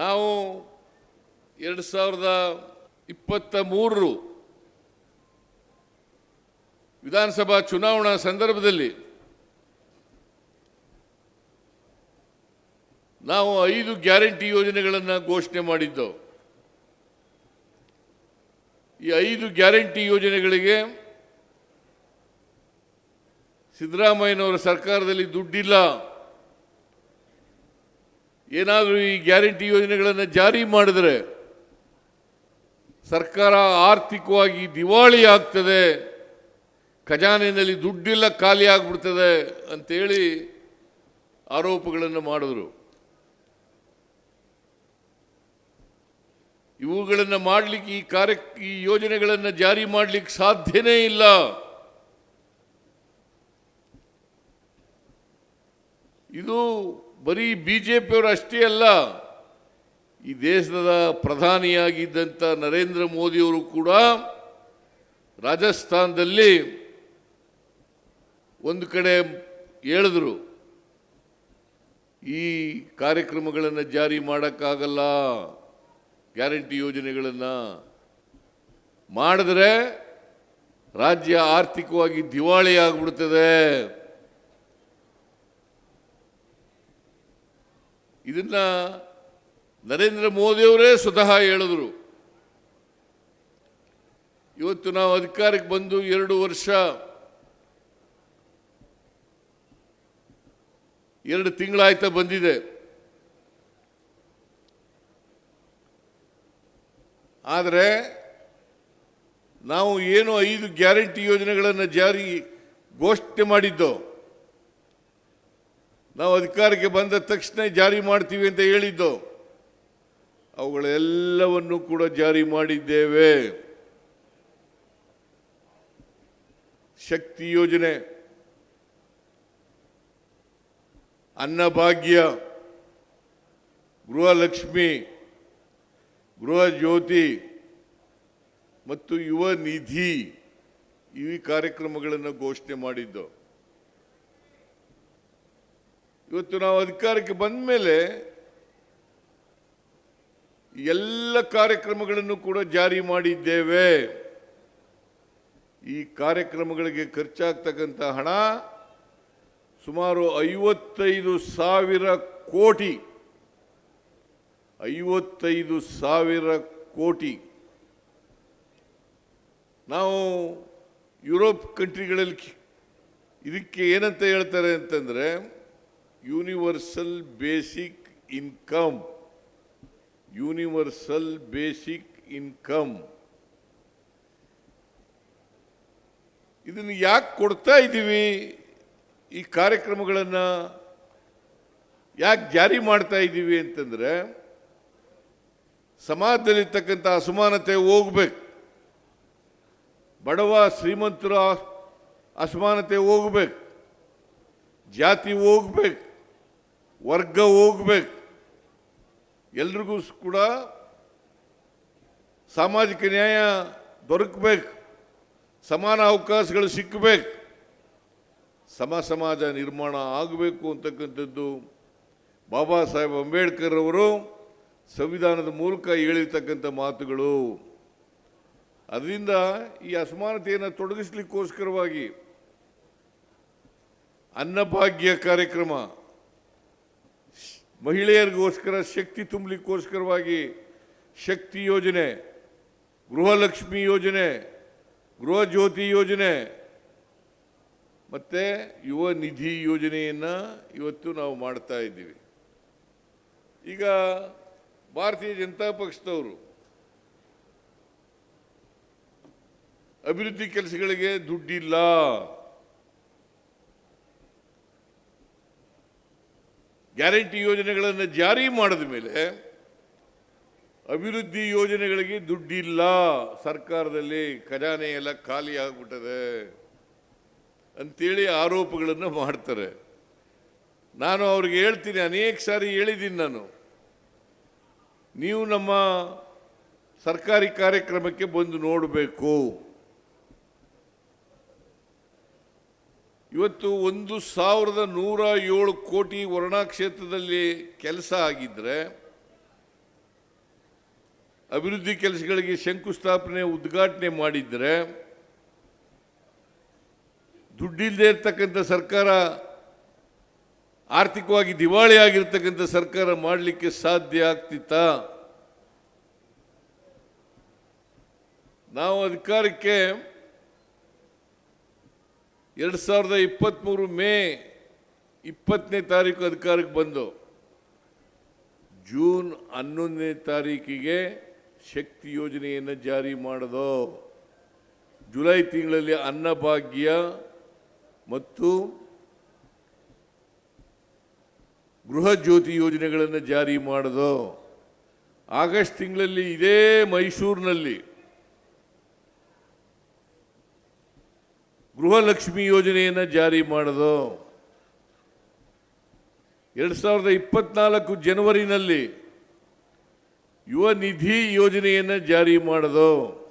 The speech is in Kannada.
ನಾವು ಎರಡು ಸಾವಿರದ ಇಪ್ಪತ್ತ ಮೂರರು ವಿಧಾನಸಭಾ ಚುನಾವಣಾ ಸಂದರ್ಭದಲ್ಲಿ ನಾವು ಐದು ಗ್ಯಾರಂಟಿ ಯೋಜನೆಗಳನ್ನು ಘೋಷಣೆ ಮಾಡಿದ್ದೆವು ಈ ಐದು ಗ್ಯಾರಂಟಿ ಯೋಜನೆಗಳಿಗೆ ಸಿದ್ದರಾಮಯ್ಯನವರ ಸರ್ಕಾರದಲ್ಲಿ ದುಡ್ಡಿಲ್ಲ. ಏನಾದರೂ ಈ ಗ್ಯಾರಂಟಿ ಯೋಜನೆಗಳನ್ನು ಜಾರಿ ಮಾಡಿದರೆ ಸರ್ಕಾರ ಆರ್ಥಿಕವಾಗಿ ದಿವಾಳಿ ಆಗ್ತದೆ ಖಜಾನೆಯಲ್ಲಿ ದುಡ್ಡಿಲ್ಲ, ಖಾಲಿ ಆಗ್ಬಿಡ್ತದೆ ಅಂತೇಳಿ ಆರೋಪಗಳನ್ನು ಮಾಡಿದ್ರು. ಇವುಗಳನ್ನು ಮಾಡಲಿಕ್ಕೆ ಈ ಕಾರ್ಯ, ಈ ಯೋಜನೆಗಳನ್ನು ಜಾರಿ ಮಾಡಲಿಕ್ಕೆ ಸಾಧ್ಯನೇ ಇಲ್ಲ. ಇದು ಬರೀ ಬಿ ಜೆ ಪಿಯವರು ಅಷ್ಟೇ ಅಲ್ಲ, ಈ ದೇಶದ ಪ್ರಧಾನಿಯಾಗಿದ್ದಂಥ ನರೇಂದ್ರ ಮೋದಿಯವರು ಕೂಡ ರಾಜಸ್ಥಾನದಲ್ಲಿ ಒಂದು ಕಡೆ ಹೇಳಿದ್ರು, ಈ ಕಾರ್ಯಕ್ರಮಗಳನ್ನು ಜಾರಿ ಮಾಡೋಕ್ಕಾಗಲ್ಲ, ಗ್ಯಾರಂಟಿ ಯೋಜನೆಗಳನ್ನು. ಮಾಡಿದ್ರೆ ರಾಜ್ಯ ಆರ್ಥಿಕವಾಗಿ ದಿವಾಳಿ ಆಗ್ಬಿಡ್ತದೆ ಇದನ್ನ ನರೇಂದ್ರ ಮೋದಿಯವರೇ ಸ್ವತಃ ಹೇಳಿದ್ರು. ಇವತ್ತು ನಾವು ಅಧಿಕಾರಕ್ಕೆ ಬಂದು ಎರಡು ವರ್ಷ ಎರಡು ತಿಂಗಳಾಯ್ತಾ ಬಂದಿದೆ. ಆದರೆ ನಾವು ಏನು ಐದು ಗ್ಯಾರಂಟಿ ಯೋಜನೆಗಳನ್ನು ಜಾರಿ ಘೋಷಣೆ ಮಾಡಿದ್ದೋ ನಾವು ಅಧಿಕಾರಕ್ಕೆ ಬಂದ ತಕ್ಷಣ ಜಾರಿ ಮಾಡ್ತೀವಿ ಅಂತ ಹೇಳಿದ್ದು. ಅವುಗಳೆಲ್ಲವನ್ನು ಕೂಡ ಜಾರಿ ಮಾಡಿದ್ದೇವೆ. ಶಕ್ತಿ ಯೋಜನೆ. ಅನ್ನಭಾಗ್ಯ. ಗೃಹಲಕ್ಷ್ಮಿ. ಗೃಹ ಜ್ಯೋತಿ. ಮತ್ತು ಯುವ ನಿಧಿ. ಈ ಕಾರ್ಯಕ್ರಮಗಳನ್ನು ಘೋಷಣೆ ಮಾಡಿದ್ದು. ಇವತ್ತು ನಾವು ಅಧಿಕಾರಕ್ಕೆ ಬಂದ ಮೇಲೆ ಎಲ್ಲ ಕಾರ್ಯಕ್ರಮಗಳನ್ನು ಕೂಡ ಜಾರಿ ಮಾಡಿದ್ದೇವೆ. ಈ ಕಾರ್ಯಕ್ರಮಗಳಿಗೆ ಖರ್ಚಾಗ್ತಕ್ಕಂಥ ಹಣ ಸುಮಾರು ಐವತ್ತೈದು ಸಾವಿರ ಕೋಟಿ, ಐವತ್ತೈದು ಸಾವಿರ ಕೋಟಿ. ನಾವು ಯುರೋಪ್ ಕಂಟ್ರಿಗಳಲ್ಲಿ ಇದಕ್ಕೆ ಏನಂತ ಹೇಳ್ತಾರೆ ಅಂತಂದರೆ universal basic income universal basic income ಇದನ್ನು ಯಾಕೆ ಕೊಡ್ತಾ ಇದ್ದೀವಿ? ಈ ಕಾರ್ಯಕ್ರಮಗಳನ್ನು ಯಾಕೆ ಜಾರಿ ಮಾಡ್ತಾ ಇದ್ದೀವಿ ಅಂತಂದರೆ, ಸಮಾಜದಲ್ಲಿರ್ತಕ್ಕಂಥ ಅಸಮಾನತೆ ಹೋಗ್ಬೇಕು. ಬಡವ, ಶ್ರೀಮಂತರ ಅಸಮಾನತೆ ಹೋಗ್ಬೇಕು. ಜಾತಿ ಹೋಗ್ಬೇಕು. ವರ್ಗ ಹೋಗ್ಬೇಕು. ಎಲ್ರಿಗೂ ಕೂಡ ಸಾಮಾಜಿಕ ನ್ಯಾಯ ದೊರಕಬೇಕು. ಸಮಾನ ಅವಕಾಶಗಳು ಸಿಕ್ಕಬೇಕು ಸಮ ಸಮಾಜ ನಿರ್ಮಾಣ ಆಗಬೇಕು ಅಂತಕ್ಕಂಥದ್ದು ಬಾಬಾ ಸಾಹೇಬ್ ಅಂಬೇಡ್ಕರ್ ಅವರು ಸಂವಿಧಾನದ ಮೂಲಕ ಹೇಳಿರ್ತಕ್ಕಂಥ ಮಾತುಗಳು. ಅದರಿಂದ ಈ ಅಸಮಾನತೆಯನ್ನು ತೊಡಗಿಸ್ಲಿಕ್ಕೋಸ್ಕರವಾಗಿ ಅನ್ನಭಾಗ್ಯ ಕಾರ್ಯಕ್ರಮ ಮಹಿಳೆಯರಿಗೋಸ್ಕರ ಶಕ್ತಿ ತುಂಬಲಿಕ್ಕೋಸ್ಕರವಾಗಿ ಶಕ್ತಿ ಯೋಜನೆ, ಗೃಹಲಕ್ಷ್ಮಿ ಯೋಜನೆ ಗೃಹ ಜ್ಯೋತಿ ಯೋಜನೆ, ಮತ್ತು ಯುವ ನಿಧಿ ಯೋಜನೆಯನ್ನು ಇವತ್ತು ನಾವು ಮಾಡ್ತಾ ಇದ್ದೀವಿ. ಈಗ ಭಾರತೀಯ ಜನತಾ ಪಕ್ಷದವರು ಅಭಿವೃದ್ಧಿ ಕೆಲಸಗಳಿಗೆ ದುಡ್ಡಿಲ್ಲ. ಗ್ಯಾರಂಟಿ ಯೋಜನೆಗಳನ್ನು ಜಾರಿ ಮಾಡಿದ ಮೇಲೆ ಅಭಿವೃದ್ಧಿ ಯೋಜನೆಗಳಿಗೆ ದುಡ್ಡಿಲ್ಲ. ಸರ್ಕಾರದಲ್ಲಿ ಖಜಾನೆ ಎಲ್ಲ ಖಾಲಿ ಆಗ್ಬಿಟ್ಟದೆ ಅಂತೇಳಿ ಆರೋಪಗಳನ್ನು ಮಾಡ್ತಾರೆ. ನಾನು ಅವ್ರಿಗೆ ಹೇಳ್ತೀನಿ, ಅನೇಕ ಸಾರಿ ಹೇಳಿದ್ದೀನಿ ನಾನು. ನೀವು ನಮ್ಮ ಸರ್ಕಾರಿ ಕಾರ್ಯಕ್ರಮಕ್ಕೆ ಬಂದು ನೋಡಬೇಕು. ಇವತ್ತು ಒಂದು ಸಾವಿರದ ನೂರ ಏಳು ಕೋಟಿ ವರ್ಣಾ ಕ್ಷೇತ್ರದಲ್ಲಿ ಕೆಲಸ ಆಗಿದ್ರೆ, ಅಭಿವೃದ್ಧಿ ಕೆಲಸಗಳಿಗೆ ಶಂಕುಸ್ಥಾಪನೆ, ಉದ್ಘಾಟನೆ ಮಾಡಿದ್ರೆ ದುಡ್ಡಿಲ್ಲದೆ ಇರ್ತಕ್ಕಂಥ ಸರ್ಕಾರ, ಆರ್ಥಿಕವಾಗಿ ದಿವಾಳಿ ಆಗಿರ್ತಕ್ಕಂಥ ಸರ್ಕಾರ ಮಾಡಲಿಕ್ಕೆ ಸಾಧ್ಯ ಆಗ್ತಿತ್ತಾ? ನಾವು ಅಧಿಕಾರಕ್ಕೆ ಎರಡು ಸಾವಿರದ ಇಪ್ಪತ್ತ್ಮೂರು ಮೇ ಇಪ್ಪತ್ತನೇ ತಾರೀಕು ಅಧಿಕಾರಕ್ಕೆ ಬಂದು ಜೂನ್ ಹನ್ನೊಂದನೇ ತಾರೀಕಿಗೆ ಶಕ್ತಿ ಯೋಜನೆಯನ್ನು ಜಾರಿ ಮಾಡೋದು. ಜುಲೈ ತಿಂಗಳಲ್ಲಿ ಅನ್ನಭಾಗ್ಯ ಮತ್ತು ಗೃಹ ಜ್ಯೋತಿ ಯೋಜನೆಗಳನ್ನು ಜಾರಿ ಮಾಡೋದು. ಆಗಸ್ಟ್ ತಿಂಗಳಲ್ಲಿ ಇದೇ ಮೈಸೂರಿನಲ್ಲಿ ಗೃಹಲಕ್ಷ್ಮಿ ಯೋಜನೆಯನ್ನು ಜಾರಿ ಮಾಡೋದು. ಎರಡು ಸಾವಿರದ ಇಪ್ಪತ್ನಾಲ್ಕು ಜನವರಿನಲ್ಲಿ ಯುವ ನಿಧಿ ಯೋಜನೆಯನ್ನು ಜಾರಿ ಮಾಡೋದು.